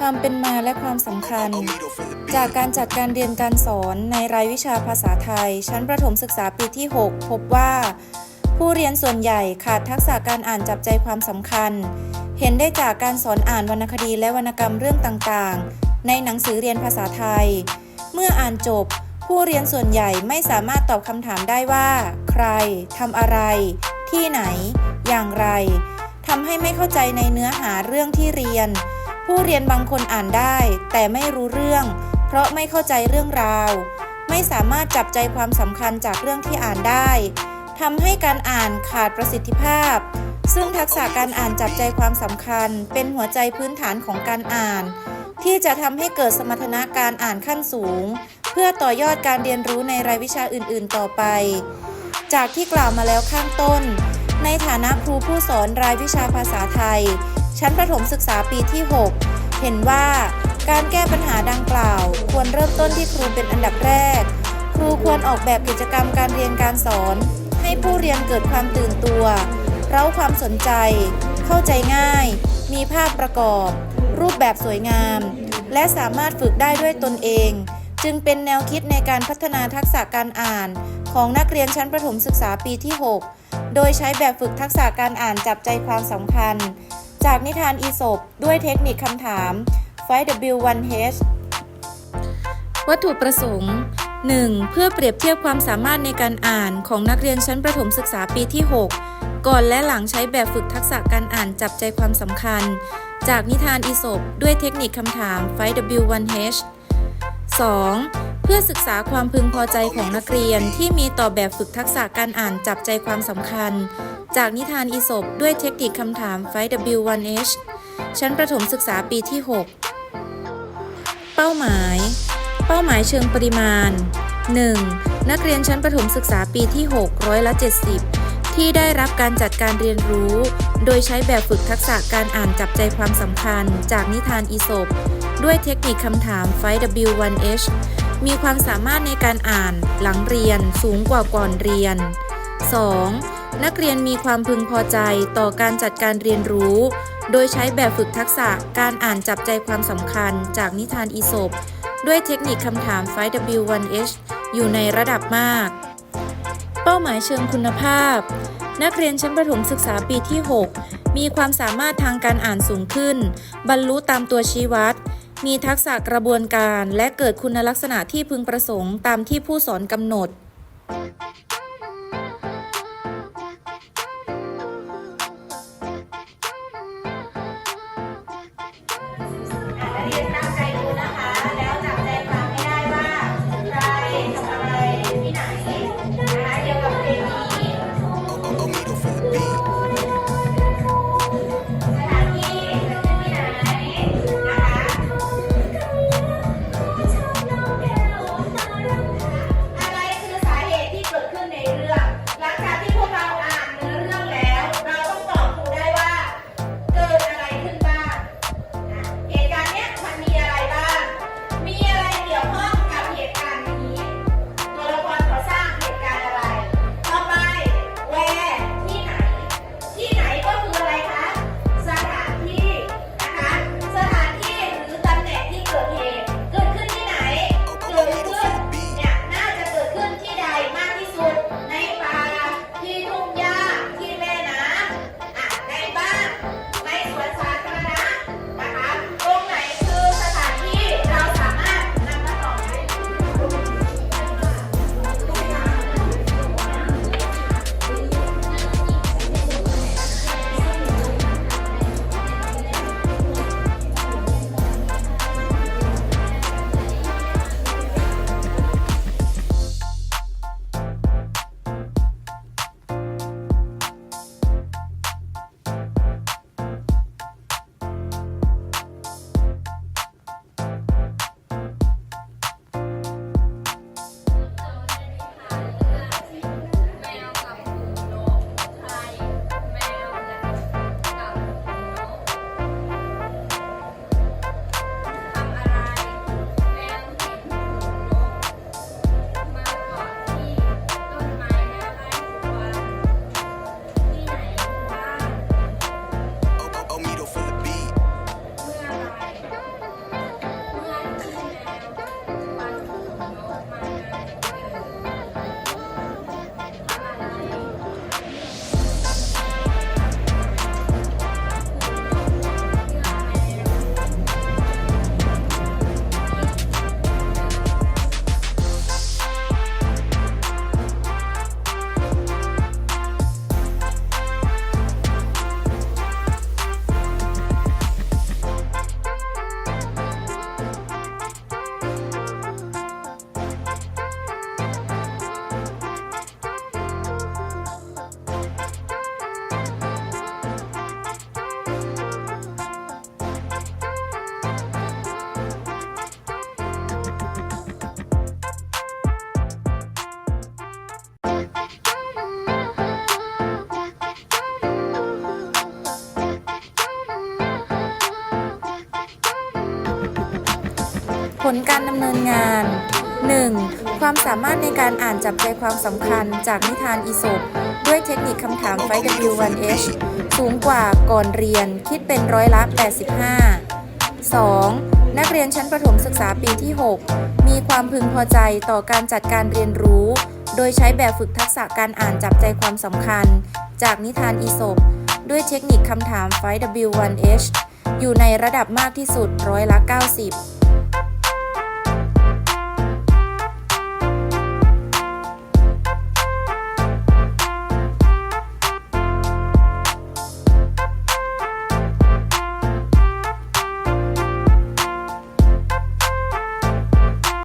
ความเป็นมาและความสำคัญ จากการจัดการเรียนการสอนในรายวิชาภาษาไทย ชั้นประถมศึกษาปีที่ 6 พบว่า ผู้เรียนส่วนใหญ่ขาดทักษะการอ่านจับใจความสำคัญ เห็นได้จากการสอนอ่านวรรณคดีและวรรณกรรมเรื่องต่างๆ ในหนังสือเรียนภาษาไทย เมื่ออ่านจบ ผู้เรียนส่วนใหญ่ไม่สามารถตอบคำถามได้ว่า ใครทำอะไร ที่ไหน อย่างไรทำให้ไม่เข้าใจในเนื้อหาเรื่องที่เรียน ผู้เรียนบางคนอ่านได้ แต่ไม่รู้เรื่อง เพราะไม่เข้าใจเรื่องราว ไม่สามารถจับใจความสำคัญจากเรื่องที่อ่านได้ทำให้การอ่านขาดประสิทธิภาพ ซึ่งทักษะการอ่านจับใจความสำคัญ เป็นหัวใจพื้นฐานของการอ่าน ที่จะทำให้เกิดสมรรถนะการอ่านขั้นสูง เพื่อต่อยอดการเรียนรู้ในรายวิชาอื่น ๆ ต่อไป จากที่กล่าวมาแล้วข้างต้น ในฐานะครูผู้สอนรายวิชาภาษาไทย ชั้นประถมศึกษาปีที่ 6 เห็นว่าการแก้ปัญหาดังกล่าว ควรเริ่มต้นที่ครูเป็นอันดับแรก ครูควรออกแบบกิจกรรมการเรียนการสอน ให้ผู้เรียนเกิดความตื่นตัว เร้าความสนใจ เข้าใจง่าย มีภาพประกอบ รูปแบบสวยงาม และสามารถฝึกได้ด้วยตนเอง จึงเป็นแนวคิดในการพัฒนาทักษะการอ่าน ของนักเรียนชั้นประถมศึกษาปีที่ 6 โดยใช้แบบฝึกทักษะการอ่านจับใจความสำคัญ จากนิทานอีสบด้วยเทคนิคคำถาม Find W1H วัตถุประสงค์ 1. เพื่อเปรียบเทียบความสามารถในการอ่านของนักเรียนชั้นประถมศึกษาปีที่ 6 ก่อนและหลังใช้แบบฝึกทักษะการอ่านจับใจความสำคัญ จากนิทานอีสบด้วยเทคนิคคำถาม Find W1H 2. เพื่อศึกษาความพึงพอใจของนักเรียนที่มีต่อแบบฝึกทักษะการอ่านจับใจความสำคัญ จากนิทานอีสบด้วยเทคนิคคำถาม Find W1H ชั้นประถมศึกษาปีที่ 6 เป้าหมาย เป้าหมายเชิงปริมาณ 1. นักเรียนชั้นประถมศึกษาปีที่ 6 ร้อยละ 70 ที่ได้รับการจัดการเรียนรู้ โดยใช้แบบฝึกทักษะการอ่านจับใจความสำคัญ จากนิทานอีสบด้วยเทคนิคคำถาม Find W1H มีความสามารถในการอ่านหลังเรียนสูงกว่าก่อนเรียน 2. นักเรียนมีความพึงพอใจต่อการจัดการเรียนรู้ โดยใช้แบบฝึกทักษะการอ่านจับใจความสำคัญจากนิทานอีสบด้วยเทคนิคคำถาม Find W1H อยู่ในระดับมาก เป้าหมายเชิงคุณภาพ นักเรียนชั้นประถมศึกษาปีที่ 6 มีความสามารถทางการอ่านสูงขึ้น บรรลุตามตัวชี้วัด มีทักษะกระบวนการและเกิดคุณลักษณะที่พึงประสงค์ตามที่ผู้สอนกำหนด ลการดำเนินงาน 1. ความสามารถในการอ่านจับใจความสำคัญจากนิทานอีสปด้วยเทคนิคคำถาม 5W1H สูงกว่าก่อนเรียนคิดเป็นร้อยละ 85 2. นักเรียนชั้นประถมศึกษาปีที่ 6 มีความพึงพอใจต่อการจัดการเรียนรู้ โดยใช้แบบฝึกทักษะการอ่านจับใจความสำคัญ จากนิทานอีสปด้วยเทคนิคคำถาม 5W1H อยู่ในระดับมากที่สุดร้อยละ 90